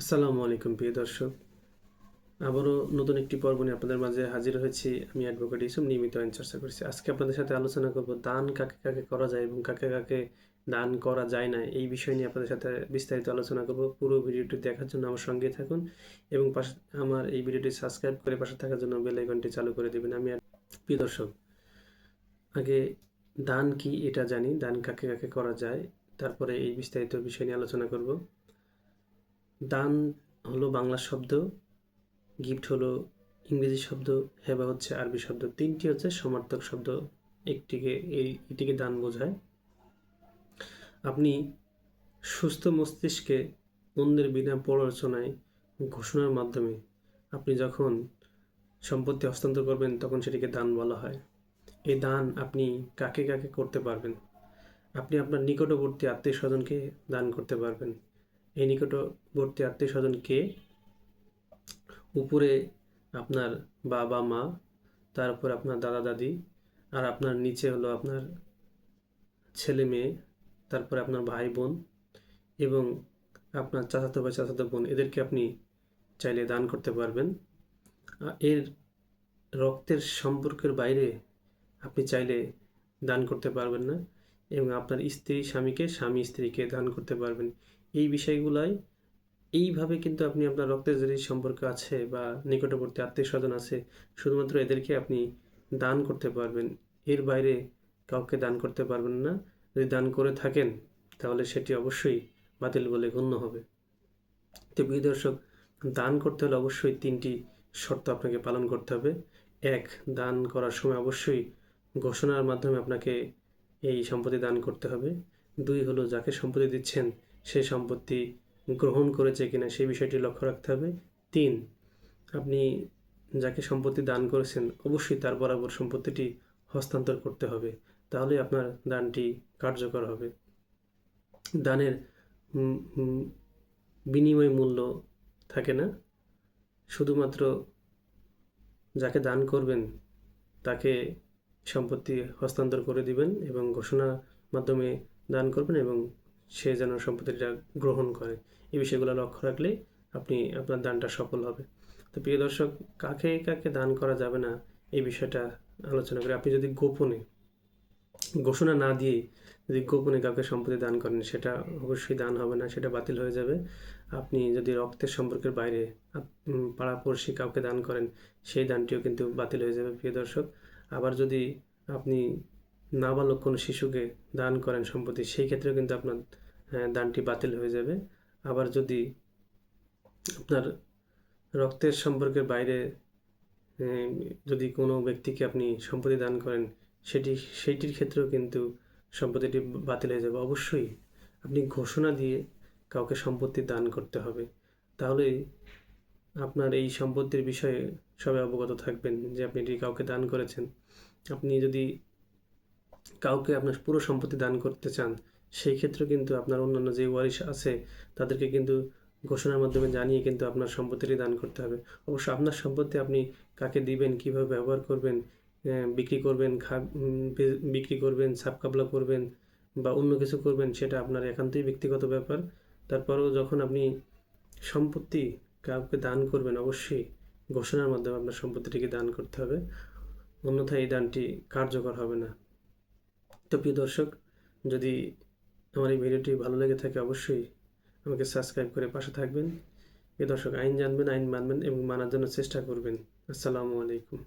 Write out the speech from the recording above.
আসসালামু আলাইকুম, প্রিয় দর্শক। আবারও নতুন একটি পর্ব নিয়ে আপনাদের মাঝে হাজির হয়েছি। আমি অ্যাডভোকেট ইসুম নিয়মিত আইন চর্চা করছি। আজকে আপনাদের সাথে আলোচনা করব, দান কাকে কাকে করা যায় এবং কাকে কাকে দান করা যায় না, এই বিষয় নিয়ে আপনাদের সাথে বিস্তারিত আলোচনা করব। পুরো ভিডিওটি দেখার জন্য আমার সঙ্গে থাকুন এবং পাশে, আমার এই ভিডিওটি সাবস্ক্রাইব করে পাশে থাকার জন্য বেল আইকনটি চালু করে দেবেন। আমি প্রিয় দর্শক, আগে দান কি এটা জানি, দান কাকে কাকে করা যায়, তারপরে এই বিস্তারিত বিষয় নিয়ে আলোচনা করব। দান হলো বাংলা শব্দ, গিফট হলো ইংরেজি শব্দ, হেবা হচ্ছে আরবি শব্দ। তিনটি হচ্ছে সমার্থক শব্দ, একটিকে এই, এটিকে দান বোঝায়। আপনি সুস্থ মস্তিষ্কে অন্যের বিনা প্ররোচনায় ঘোষণার মাধ্যমে আপনি যখন সম্পত্তি হস্তান্তর করবেন, তখন সেটিকে দান বলা হয়। এই দান আপনি কাকে কাকে করতে পারবেন? আপনি আপনার নিকটবর্তী আত্মীয় স্বজনকে দান করতে পারবেন। এই নিকটবর্তী আত্মীয় স্বজনকে উপরে আপনার বাবা, মা, তারপর আপনার দাদা, দাদি আর আপনার নিচে হলো আপনার ছেলে মেয়ে, তারপরে আপনার ভাই বোন এবং আপনার চাচাতো ভাই, চাচাতো বোন, এদেরকে আপনি চাইলে দান করতে পারবেন। এর রক্তের সম্পর্কের বাইরে আপনি চাইলে দান করতে পারবেন না। এবং আপনার স্ত্রী স্বামীকে স্বামী স্ত্রীকে দান করতে পারবেন। এই বিষয়গুলাই, এইভাবে কিন্তু আপনি আপনার রক্তের যদি সম্পর্ক আছে বা নিকটবর্তী আত্মীয় স্বজন আছে, শুধুমাত্র এদেরকে আপনি দান করতে পারবেন। এর বাইরে কাউকে দান করতে পারবেন না। যদি দান করে থাকেন, তাহলে সেটি অবশ্যই বাতিল বলে গণ্য হবে। তো প্রিয় দর্শক, দান করতে হলে অবশ্যই তিনটি শর্ত আপনাকে পালন করতে হবে। এক, দান করার সময় অবশ্যই ঘোষণার মাধ্যমে আপনাকে এই সম্পত্তি দান করতে হবে। দুই হলো, যাকে সম্পত্তি দিচ্ছেন সেই সম্পত্তি গ্রহণ করেছে কিনা সেই বিষয়টি লক্ষ্য রাখতে হবে। তিন, আপনি যাকে সম্পত্তি দান করেছেন, অবশ্যই তার বরাবর সম্পত্তিটি হস্তান্তর করতে হবে। তাহলে আপনার দানটি কার্যকর হবে। দানের বিনিময় মূল্য থাকে না। শুধুমাত্র যাকে দান করবেন, তাকে সম্পত্তি হস্তান্তর করে দিবেন এবং ঘোষণার মাধ্যমে দান করবেন এবং সে যেন সম্পত্তিটা গ্রহণ করে। এই বিষয়গুলো লক্ষ্য রাখলে আপনি আপনার দানটা সফল হবে। তো প্রিয় দর্শক, কাকে কাকে দান করা যাবে না এই বিষয়টা আলোচনা করে আপনি যদি গোপনে ঘোষণা না দিয়ে যদি গোপনে কাউকে সম্পত্তি দান করেন, সেটা অবশ্যই দান হবে না, সেটা বাতিল হয়ে যাবে। আপনি যদি রক্তের সম্পর্কের বাইরে পাড়াপড়শি কাউকে দান করেন, সেই দানটিও কিন্তু বাতিল হয়ে যাবে। প্রিয় দর্শক আবার যদি আপনি নাবালক কোনো শিশুকে দান করেন সম্পত্তি, সেই ক্ষেত্রেও কিন্তু আপনার দানটি বাতিল হয়ে যাবে। আবার যদি আপনার রক্তের সম্পর্কের বাইরে যদি কোনো ব্যক্তিকে আপনি সম্পত্তি দান করেন, সেটি, সেইটির ক্ষেত্রেও কিন্তু সম্পত্তিটি বাতিল হয়ে যাবে। অবশ্যই আপনি ঘোষণা দিয়ে কাউকে সম্পত্তি দান করতে হবে। তাহলে আপনার এই সম্পত্তির বিষয়ে সবাই অবগত থাকবেন যে আপনি এটি কাউকে দান করেছেন। আপনি যদি কাউকে আপনার পুরো সম্পত্তি দান করতে চান, সেই ক্ষেত্রে কিন্তু আপনার অন্যান্য যে ওয়ারিশ আছে, তাদেরকে কিন্তু ঘোষণার মাধ্যমে জানিয়ে কিন্তু আপনার সম্পত্তিটি দান করতে হবে। অবশ্য আপনার সম্পত্তি আপনি কাকে দিবেন, কীভাবে ব্যবহার করবেন বিক্রি করবেন, খা বিক্রি করবেন সাপকাবলা করবেন বা অন্য কিছু করবেন, সেটা আপনার একান্তই ব্যক্তিগত ব্যাপার। তারপরেও যখন আপনি সম্পত্তি কাউকে দান করবেন অবশ্যই ঘোষণার মাধ্যমে আপনার সম্পত্তিটিকে দান করতে হবে। অন্যথায় এই দানটি কার্যকর হবে না। তো প্রিয় দর্শক, যদি আমার এই ভিডিওটি ভালো লেগে থাকে অবশ্যই আমাকে সাবস্ক্রাইব করে পাশে থাকবেন। প্রিয় দর্শক, আইন জানবেন, আইন মানবেন এবং মানার জন্য চেষ্টা করবেন। আসসালামু আলাইকুম।